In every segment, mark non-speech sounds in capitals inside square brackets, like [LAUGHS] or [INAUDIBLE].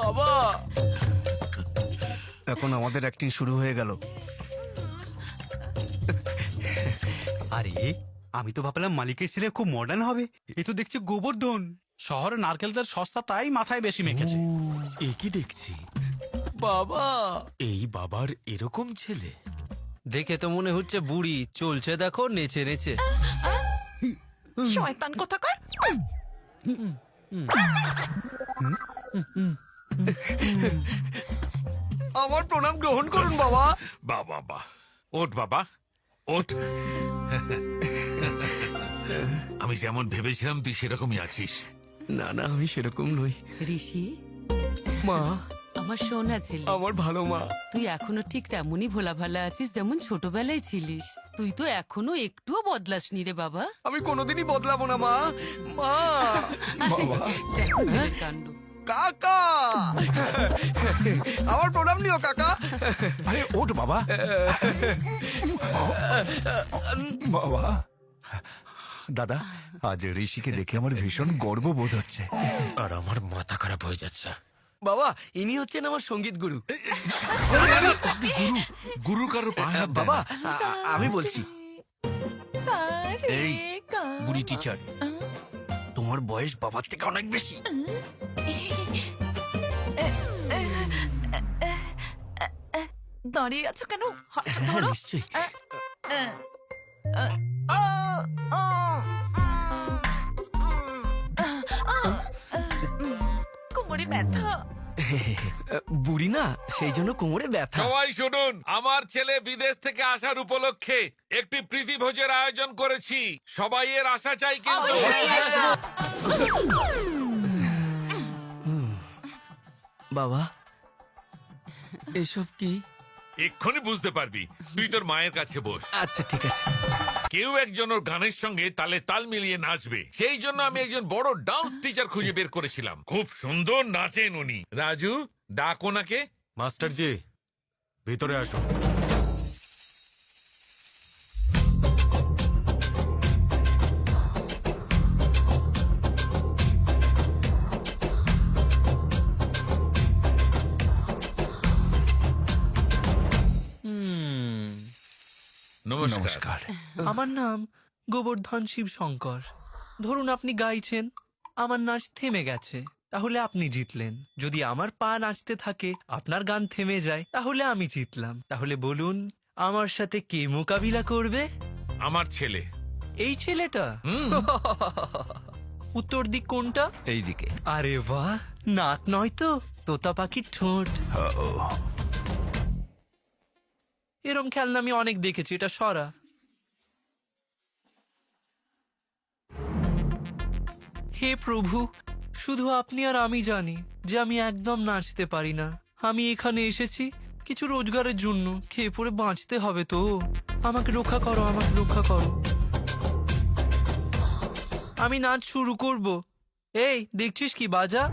বাবা। এখন আমাদের অ্যাক্টিং শুরু হয়ে গেল। আরে আমি তো ভাবলাম মালিকের ছেলে খুব মডার্ন হবে। এ তো দেখছি গোবর্ধন। শহরে নারকেল তেল সস্তা তাই মাথায় বেশি মেখেছে। এ কি দেখছি? বাবা। এই বাবার এরকম ছেলে? দেখে তো মনে হচ্ছে বুড়ি। চলছে দেখো নেচে নেচে। শয়তান কোথাকার? [LAUGHS] আমার প্রণাম গ্রহণ করুন বাবা। বাহ বাহ ওঠ বাবা। ওঠ। আমি যেমন ভেবেছিলাম তুই সেরকমই আছিস। না না আমি সেরকম নই। ঋষি মা। আমার সোনা ছেলে। আমার ভালো মা। তুই এখনও ঠিক তেমনই ভোলা ভালা আছিস যেমন ছোটবেলায় ছিলিস। তুই তো এখনও একটুও বদলাসনি রে বাবা। আমি কোনোদিনই বদলাবো না মা। মা। বাবা। দেখো ছেলের কাণ্ড। কাকা! আমার প্রণাম নিও কাকা। আরে ওঠ বাবা। বাবা। দাদা আজ ঋষিকে দেখে আমার ভীষণ গর্ববোধ হচ্ছে। আর আমার মাথা খারাপ হয়ে যাচ্ছে। বাবা ইনি হচ্ছেন আমার সংগীত গুরু। গুরু কারও বাবা আমি বলছি। এই বুড়ি টিচার তোমার বয়স বাবার থেকে অনেক বেশি। দাঁড়িয়ে আছো কেন? হাতটা হ্যাঁ ধরো। নিশ্চয়ই। কোমরে ব্যথা। বুড়ি না সেই জন্য কোমরে ব্যথা। সবাই শুনুন আমার ছেলে বিদেশ থেকে আসার উপলক্ষে একটি প্রীতি ভোজের আয়োজন করেছি। সবাই এর আশা চাই কিন্তু বাবা এসব কি? এক্ষুনি বুঝতে পারবি। তুই তোর মায়ের কাছে বস। আচ্ছা ঠিক আছে। কেউ একজন ওর গানের সঙ্গে তালে তাল মিলিয়ে নাচবে। সেই জন্য আমি একজন বড় ডান্স টিচার খুঁজে বের করেছিলাম। খুব সুন্দর নাচেন উনি। রাজু ডাক ওনাকে। মাস্টার জি ভিতরে আসুন। নমস্কার। আমার নাম গোবর্ধন শিব শঙ্কর ধরুন আপনি গাইছেন আমার নাচ থেমে গেছে তাহলে আপনি জিতলেন। যদি আমার পা নাচতে থাকে আপনার গান থেমে যায় তাহলে আমি জিতলাম। তাহলে বলুন আমার সাথে কে মোকাবিলা করবে? আমার ছেলে। এই ছেলেটা? [LAUGHS] উত্তর দিক কোনটা? এইদিকে। আরে বাহ নাক নয় তো তোতা পাখির ঠোঁট। এরম খেলনা আমি অনেক দেখেছি, এটা সরা। হে প্রভু, শুধু আপনি আর আমি জানি যে আমি একদম নাচতে পারি না। আমি এখানে এসেছি কিছু রোজগারের জন্য, খেয়ে পড়ে বাঁচতে হবে তো। আমাকে রক্ষা করো, আমাকে রক্ষা করো। আমি নাচ শুরু করব। এই, দেখছিস কি বাজা?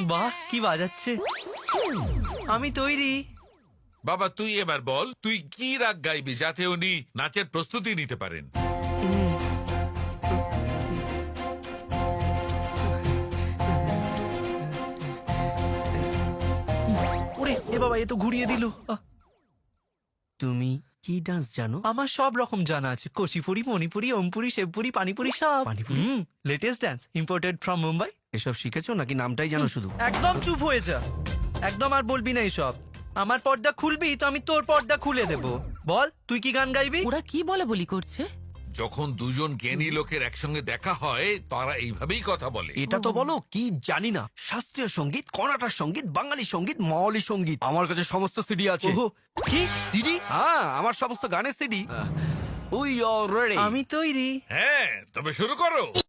বাহ, কি বাজাচ্ছে। আমি তৈরি। বাবা তুই এবার বল তুই কি রাগ গাইবি যাতে উনি নাচের প্রস্তুতি নিতে পারেন? ওরে এ বাবা এ তো ঘুরিয়ে দিল। আহ, তুমি কি ডান্স জানো? আমার সব রকম জানা আছে। কচিপুরি মণিপুরি ওমপুরি শেবপুরি পানিপুরি সব। Pani puri? Latest dance imported from Mumbai এসব শিখেছো নাকি? নামটাই জানো শুধু। একদম চুপ হয়ে যা। একদম আর বলবি না এসব। আমার পর্দা খুলবি তো আমি তোর পর্দা খুলে দেব। বল তুই কি গান গাইবি? ওরা কি বলে বলি করছে? যখন দুজন জ্ঞানী লোকের একসঙ্গে দেখা হয় তারা এইভাবেই কথা বলে। এটা তো বলো কি জানি না। শাস্ত্রীয় সংগীত কর্ণাটক সংগীত বাঙালি সংগীত মাওয়ালি সংগীত। আমার কাছে সমস্ত সিডি আছে। ওহো, কি? সিডি? হ্যাঁ আমার সমস্ত গানের সিডি। উই অলরেডি আমি তৈরি। হ্যাঁ তবে শুরু করো।